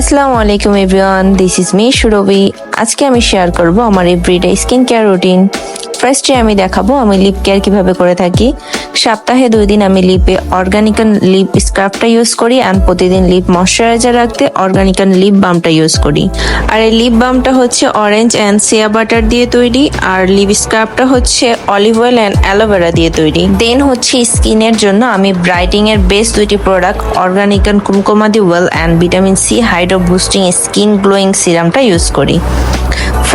আসসালামু আলাইকুম everyone this is me Surabhi. আজকে আমি শেয়ার করব আমার এভরিডে স্কিন কেয়ার রুটিন ফার্স্টে আমি দেখাবো, আমি লিপ কেয়ার কীভাবে করে থাকি। সপ্তাহে দুই দিন আমি লিপে অর্গানিকান লিপ স্ক্রাবটা ইউজ করি অ্যান্ড প্রতিদিন লিপ ময়শ্চারাইজার রাখতে অর্গানিকান লিপ বামটা ইউজ করি। আর এই লিপ বামটা হচ্ছে অরেঞ্জ অ্যান্ড সিয়া বাটার দিয়ে তৈরি, আর লিপ স্ক্রাবটা হচ্ছে অলিভ অয়েল অ্যান্ড অ্যালোভেরা দিয়ে তৈরি। দেন হচ্ছে স্কিনের জন্য আমি ব্রাইটিং এর বেস্ট দুইটি product Organikan Kumkumadi oil and vitamin C hydro boosting skin glowing সিরামটা use করি।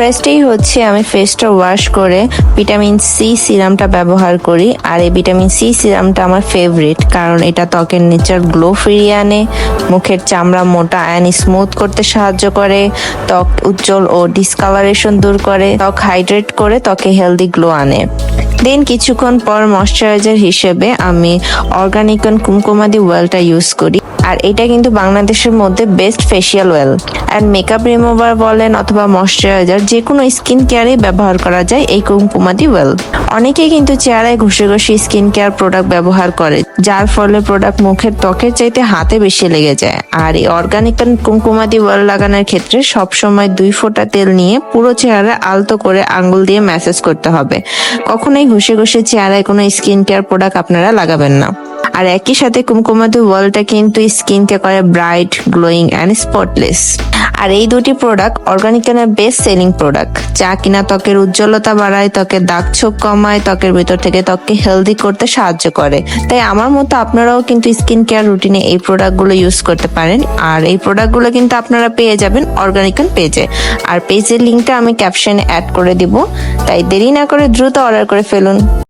ফার্স্টেই হচ্ছে আমি ফেসটা ওয়াশ করে ভিটামিন সি সিরামটা ব্যবহার করি। আর এই ভিটামিন সি সিরামটা আমার ফেভারিট কারণ এটা ত্বকের নেচার গ্লো ফিরিয়ে আনে, মুখের চামড়া মোটা অ্যান্ড স্মুথ করতে সাহায্য করে, ত্বক উজ্জ্বল ও ডিসকালারেশন দূর করে, ত্বক হাইড্রেট করে ত্বকে হেলদি গ্লো আনে। দেন কিছুক্ষণ পর ময়শ্চারাইজার হিসেবে আমি অর্গানিকন কুমকুমাদি ওয়েলটা ইউজ করি। আর এটা কিন্তু বাংলাদেশের মধ্যে best facial oil and makeup remover বলেন অথবা ময়শ্চারাইজার যে কোনো স্কিন কেয়ারে ব্যবহার করা যায় এই কুমকুমাদি ওয়েল অনেকেই কিন্তু চেহারায় ঘষে ঘষে স্কিন কেয়ার প্রোডাক্ট ব্যবহার করে, যার ফলে প্রোডাক্ট মুখের ত্বকের চাইতে হাতে বেশি লেগে যায়। আর এই অর্গানিক কুমকুমাদি ওয়েল লাগানোর ক্ষেত্রে সবসময় দুই ফোঁটা তেল নিয়ে পুরো চেহারা আলতো করে আঙ্গুল দিয়ে ম্যাসেজ করতে হবে। কখনোই ঘষে ঘষে চেহারায় কোনো স্কিন কেয়ার প্রোডাক্ট আপনারা লাগাবেন না। আর একই সাথে কুমকুমাদি ওয়ালটা কিন্তু স্কিনকে করে ব্রাইট গ্লোয়িং অ্যান্ড স্পটলেস আর এই দুটি প্রোডাক্ট অর্গানিকানের বেস্ট সেলিং প্রোডাক্ট যা কিনা ত্বকের উজ্জ্বলতা বাড়ায়, ত্বকের দাগ ছোপ কমায়, ত্বকের ভিতর থেকে ত্বককে হেলদি করতে সাহায্য করে। তাই আমার মতো আপনারাও কিন্তু স্কিন কেয়ার রুটিনে এই প্রোডাক্টগুলো ইউজ করতে পারেন। আর এই প্রোডাক্টগুলো কিন্তু আপনারা পেয়ে যাবেন অর্গানিকান পেজে আর পেজের লিঙ্কটা আমি ক্যাপশনে অ্যাড করে দিব। তাই দেরি না করে দ্রুত অর্ডার করে ফেলুন।